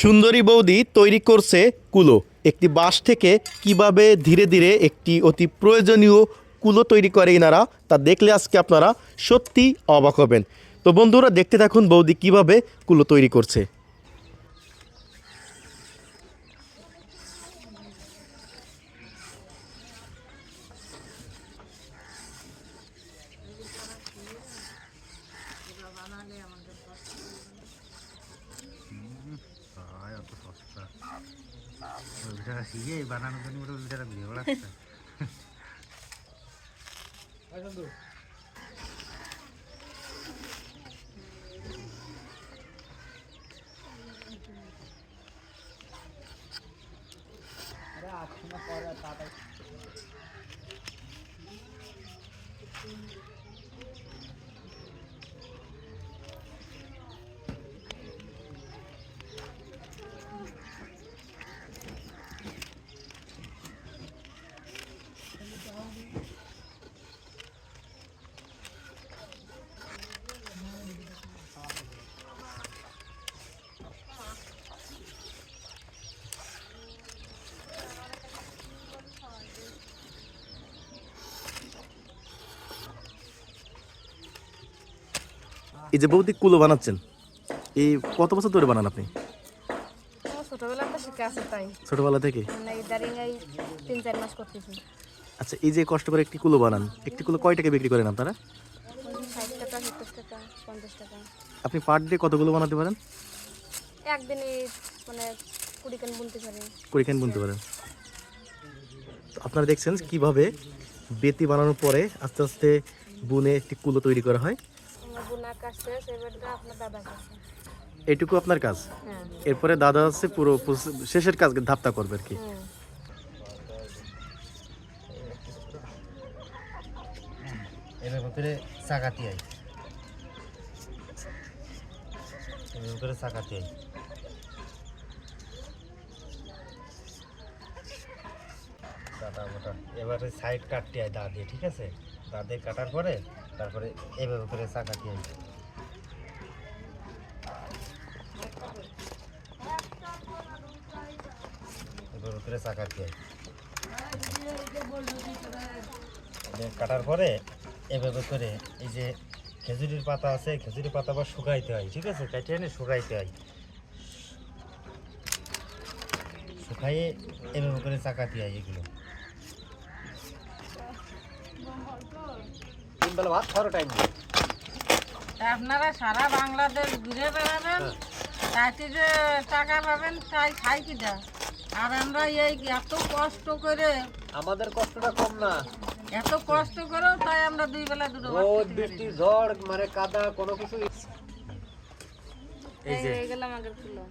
সুন্দরী বৌদি তৈরি করছে কুলো। একটি বাঁশ থেকে কীভাবে ধীরে ধীরে একটি অতি প্রয়োজনীয় কুলো তৈরি করে এনারা, তা দেখলে আজকে আপনারা সত্যি অবাক হবেন। তো বন্ধুরা, দেখতে থাকুন বৌদি কীভাবে কুলো তৈরি করছে হয় অত সস্তা বেচারা শিখে বানানোর জন্য ওটা এই যে বৌদি কুলো বানাচ্ছেন এই কত বছর ধরে বানান আপনি? ছোটবেলা থেকে? আচ্ছা এই যে কষ্ট করে একটি কুলো বানান একটি কুলো কয় টাকা বিক্রি করেন আপনারা? আপনি পার ডে কতগুলো বানাতে পারেন? একদিনে মানে বুনতে পারি। কুড়িখান বুনতে পারেন। আপনারা দেখছেন কীভাবে বেতি বানানোর পরে আস্তে আস্তে বুনে একটি কুলো তৈরি করা হয়। কাজ শেষ এবারটা আপনার দাদা কাছে। এইটুকু আপনার কাজ? হ্যাঁ। এরপরে দাদা আছে পুরো শেষের কাজ ধাপটা করবে আর কি। হুম করে চাকাতি আই করে চাকাতি আই এবারে সাইড কাটতে হয় দা দিয়ে, ঠিক আছে? দা দিয়ে কাটার পরে তারপরে এভাবে করে চাকাতি আই এভাবে করে আই দিয়ে কাটার পরে এভাবে করে এই যে খেজুরির পাতা আছে খেজুরি পাতা আবার শুকাইতে হয়, ঠিক আছে? কাটিয়ে এনে শুকাইতে হয়। শুকাইয়ে এভাবে করে চাকাতে হয় এগুলো। তিন বেলা ভাত খাওয়ার টাইম নেই। আপনারা সারা বাংলাদেশ ঘুরে বেড়াবেন তাতে যে টাকা পাবেন তাই খাই কিনা আর আমরা এই এত কষ্ট করে আমাদের কষ্টটা কম না। এত কষ্ট করেও তাই আমরা দুই বেলা দুটো রোদ বৃষ্টি ঝড় মানে কাদা কোনো কিছু এই যে। গেলাম আগের কিলো।